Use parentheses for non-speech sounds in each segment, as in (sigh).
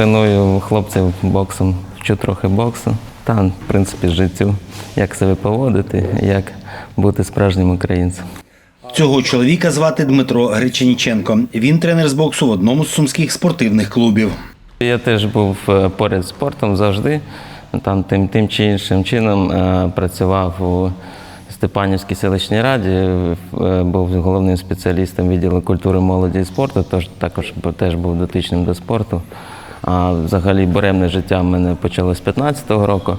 треную хлопців боксом, вчу трохи боксу. Та, в принципі, життю, як себе поводити, як бути справжнім українцем. Цього чоловіка звати Дмитро Гречаніченко. Він тренер з боксу в одному з сумських спортивних клубів. Я теж був е, поряд з спортом завжди. Там тим, тим чи іншим чином е, працював у Степанівській селищній раді, е, був головним спеціалістом відділу культури, молоді і спорту, тож також теж був дотичним до спорту. А взагалі буремне життя в мене почалось з 15-го року.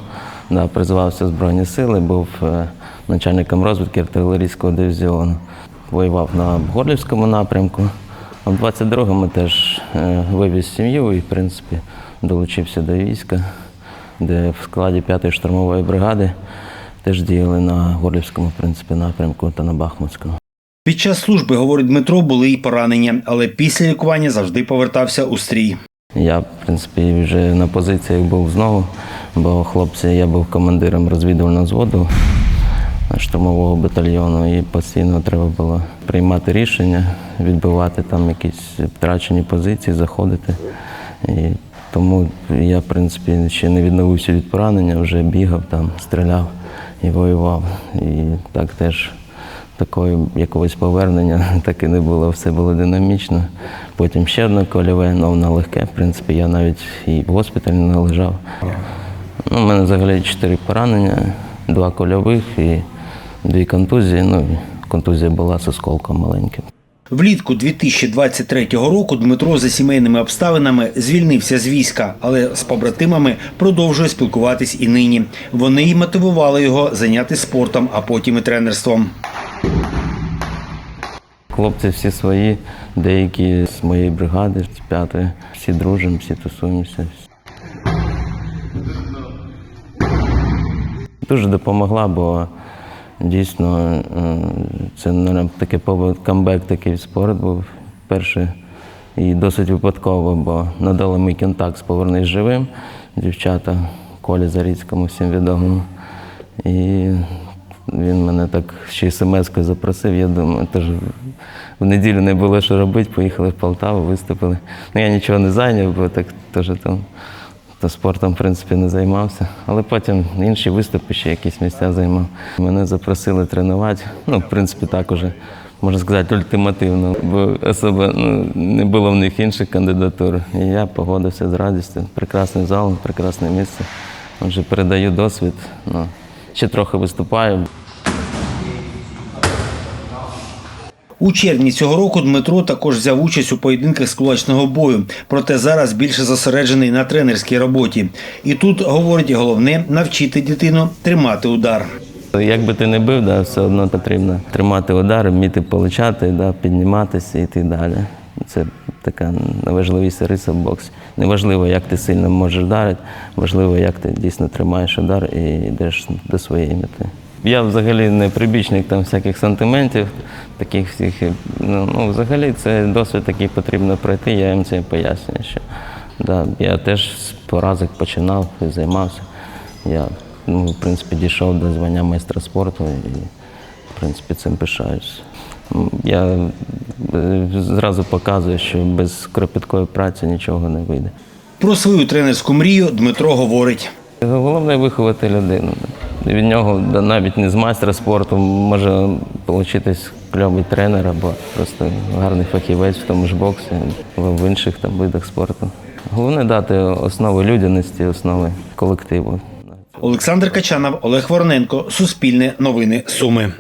Да, призвався в Збройні сили, був е, начальником розвідки артилерійського дивізіону. Воював на Горлівському напрямку. А в 22-му теж е, вивіз сім'ю і, в принципі, долучився до війська, де в складі 5-ї штурмової бригади теж діяли на Горлівському в принципі, напрямку та на Бахмутському. Під час служби, говорить Дмитро, були і поранення, але після лікування завжди повертався у стрій. Я, в принципі, вже на позиціях був знову, бо хлопці, я був командиром розвідувального взводу штурмового батальйону, і постійно треба було приймати рішення, відбивати там якісь втрачені позиції, заходити. І тому я, в принципі, ще не відновився від поранення, вже бігав там, стріляв і воював. І так теж такого якогось повернення (laughs) так і не було, все було динамічно. Потім ще одне кольове, але воно легке. В принципі, я навіть і в госпіталі не лежав. Ну, у мене взагалі чотири поранення, два кольових і дві контузії. Ну, контузія була з осколком маленьким. Влітку 2023 року Дмитро за сімейними обставинами звільнився з війська, але з побратимами продовжує спілкуватись і нині. Вони й мотивували його зайнятися спортом, а потім і тренерством. Хлопці всі свої, деякі з моєї бригади, з п'ятої, всі дружимо, всі тусуємося. Дуже допомогла, бо дійсно е, це мабуть, таке камбек такий спорт був перший. І досить випадково, бо надали мій контакт з Повернись живим, дівчата Колі Заріцькому, всім відомому. І мене так ще смс-кою запросив. Я думаю, теж в неділю не було що робити, поїхали в Полтаву, виступили. Ну я нічого не зайняв, бо так теж там то спортом, в принципі, не займався. Але потім інші виступи ще якісь місця займав. Мене запросили тренувати. Ну, в принципі, так уже, можна сказати, ультимативно, бо особо ну, не було в них інших кандидатур. І я погодився з радістю. Прекрасний зал, прекрасне місце. Отже, передаю досвід. Ну, ще трохи виступаю. У червні цього року Дмитро також взяв участь у поєдинках з кулачного бою, проте зараз більше зосереджений на тренерській роботі. І тут, говорить, головне навчити дитину тримати удар. Як би ти не бив, да, все одно потрібно тримати удар, вміти получати, да, підніматися і йти далі. Це така найважливіша риса в боксі. Неважливо, як ти сильно можеш вдарити, важливо, як ти дійсно тримаєш удар і йдеш до своєї мети. Я взагалі не прибічник там всяких сантиментів, таких всіх. Ну, ну, взагалі це досвід такий потрібно пройти, я їм це пояснюю. Що, да, я теж з поразок починав і займався. Я, ну, в принципі, дійшов до звання майстра спорту і, в принципі, цим пишаюсь. Я е, зразу показую, що без кропіткої праці нічого не вийде. Про свою тренерську мрію Дмитро говорить. Головне виховати людину. Від нього навіть не з майстра спорту може вийти кльовий тренер або просто гарний фахівець в тому ж боксі, в інших там видах спорту. Головне дати основи людяності, основи колективу. Олександр Качанов, Олег Вороненко, Суспільне новини Суми.